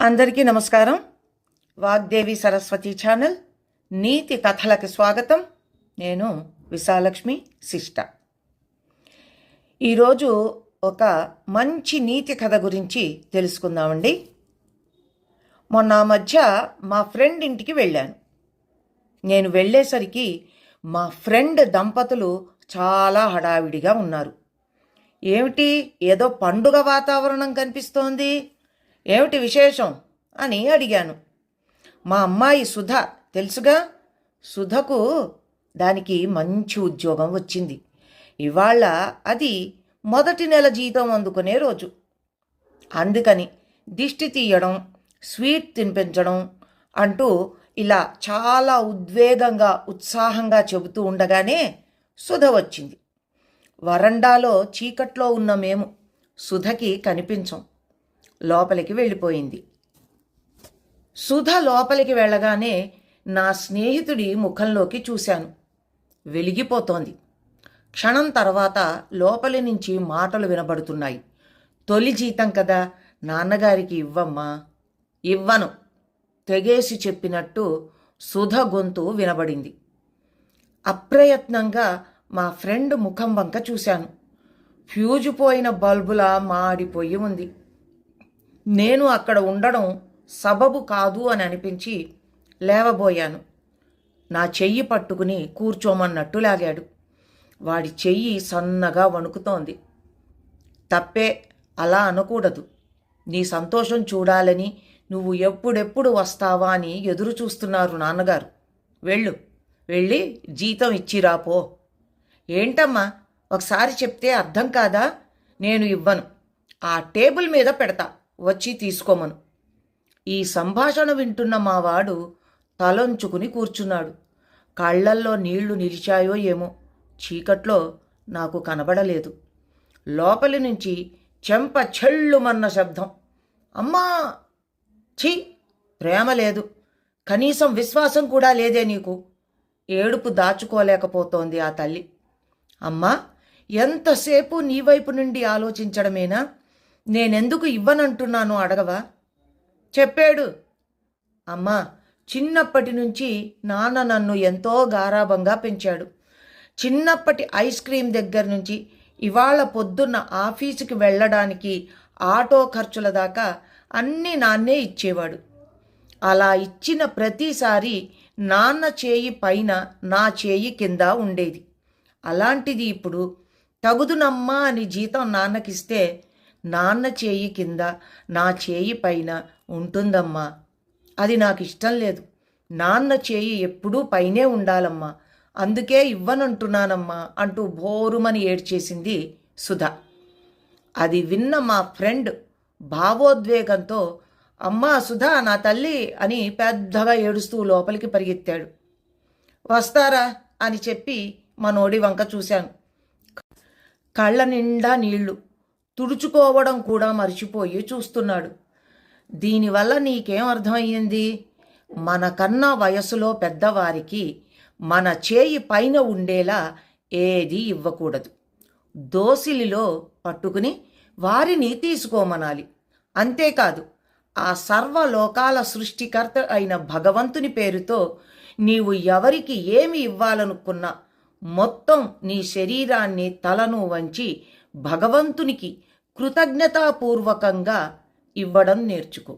అందరికీ నమస్కారం. వాగ్దేవి సరస్వతి ఛానల్ నీతి కథలకు స్వాగతం. నేను విశాలక్ష్మి శిష్ట ఈరోజు ఒక మంచి నీతి కథ గురించి తెలుసుకుందామండి. మొన్న మధ్య మా ఫ్రెండ్ ఇంటికి వెళ్ళాను. నేను వెళ్ళేసరికి మా ఫ్రెండ్ దంపతులు చాలా హడావిడిగా ఉన్నారు. ఏమిటి? ఏదో పండుగ వాతావరణం కనిపిస్తోంది. ఏమిటి విశేషం అని అడిగాను. మా అమ్మాయి సుధ తెలుసుగా? సుధకు దానికి మంచి ఉద్యోగం వచ్చింది. ఇవాళ అది మొదటి నెల జీతం అందుకునే రోజు. అందుకని దిష్టి తీయడం స్వీట్ తినిపించడం అంటూ ఇలా చాలా ఉద్వేగంగా ఉత్సాహంగా చెబుతూ ఉండగానే సుధ వచ్చింది. వరండాలో చీకట్లో ఉన్న మేము సుధకి కనిపించం. లోపలికి వెళ్ళిపోయింది. సుధ లోపలికి వెళ్ళగానే నా స్నేహితుడి ముఖంలోకి చూశాను. వెలిగిపోతోంది. క్షణం తర్వాత లోపలి నుంచి మాటలు వినబడుతున్నాయి. తొలి జీతం కదా నాన్నగారికి ఇవ్వమ్మా. ఇవ్వను. తెగేసి చెప్పినట్టు సుధ గొంతు వినబడింది. అప్రయత్నంగా మా ఫ్రెండ్ ముఖం వంక చూశాను. ఫ్యూజు పోయిన బల్బులా మాడిపోయి ఉంది. నేను అక్కడ ఉండడం సబబు కాదు అని అనిపించి లేవబోయాను. నా చెయ్యి పట్టుకుని కూర్చోమన్నట్టు లాగాడు. వాడి చెయ్యి సన్నగా వణుకుతోంది. తప్పే అలా అనకూడదు. నీ సంతోషం చూడాలని నువ్వు ఎప్పుడెప్పుడు వస్తావా అని ఎదురు చూస్తున్నారు నాన్నగారు. వెళ్ళు వెళ్ళి జీతం ఇచ్చిరాపో ఏంటమ్మా ఒకసారి చెప్తే అర్థం కాదా? నేను ఇవ్వను. ఆ టేబుల్ మీద పెడతా. వచ్చి తీసుకోమను. ఈ సంభాషణ వింటున్న మావాడు తలంచుకుని కూర్చున్నాడు. కళ్ళల్లో నీళ్ళు నిలిచాయో ఏమో చీకట్లో నాకు కనబడలేదు. లోపలి నుంచి చెంప చెళ్ళుమన్న శబ్దం. అమ్మా! ఛీ! ప్రేమ లేదు. కనీసం విశ్వాసం కూడా లేదే నీకు. ఏడుపు దాచుకోలేకపోతోంది ఆ తల్లి. అమ్మా! ఎంతసేపు నీ వైపు నుండి ఆలోచించడమేనా? నేనెందుకు ఇవ్వనంటున్నాను అడగవా? చెప్పాడు. అమ్మా చిన్నప్పటి నుంచి నాన్న నన్ను ఎంతో గారాభంగా పెంచాడు. చిన్నప్పటి ఐస్ క్రీం దగ్గర నుంచి ఇవాళ పొద్దున్న ఆఫీసుకి వెళ్ళడానికి ఆటో ఖర్చుల దాకా అన్నీ నాన్నే ఇచ్చేవాడు. అలా ఇచ్చిన ప్రతిసారి నాన్న చేయి పైన నా చేయి కింద ఉండేది. అలాంటిది ఇప్పుడు తగుదునమ్మా అని జీతం నాన్నకిస్తే నాన్న చేయి కింద నా చేయి పైన ఉంటుందమ్మా. అది నాకు ఇష్టం లేదు. నాన్న చేయి ఎప్పుడూ పైనే ఉండాలమ్మా. అందుకే ఇవ్వనంటున్నానమ్మా అంటూ బోరుమని ఏడ్చేసింది సుధా. అది విన్న మా ఫ్రెండ్ భావోద్వేగంతో అమ్మా సుధా నా తల్లి అని పెద్దగా ఏడుస్తూ లోపలికి పరిగెత్తాడు. వస్తారా? అని చెప్పి మనోడి వంక చూశాను. కళ్ళ నిండా నీళ్ళు తుడుచుకోవడం కూడా మర్చిపోయి చూస్తున్నాడు. దీనివల్ల నీకేం అర్థమయ్యింది? మనకన్నా వయసులో పెద్దవారికి మన చేయి పైన ఉండేలా ఏది ఇవ్వకూడదు. దోసిలిలో పట్టుకుని వారిని తీసుకోమనాలి. అంతేకాదు ఆ సర్వలోకాల సృష్టికర్త అయిన భగవంతుని పేరుతో నీవు ఎవరికి ఏమి ఇవ్వాలనుకున్నా మొత్తం నీ శరీరాన్ని తలను వంచి భగవంతునికి కృతజ్ఞతాపూర్వకంగా ఇవ్వడం నేర్చుకో.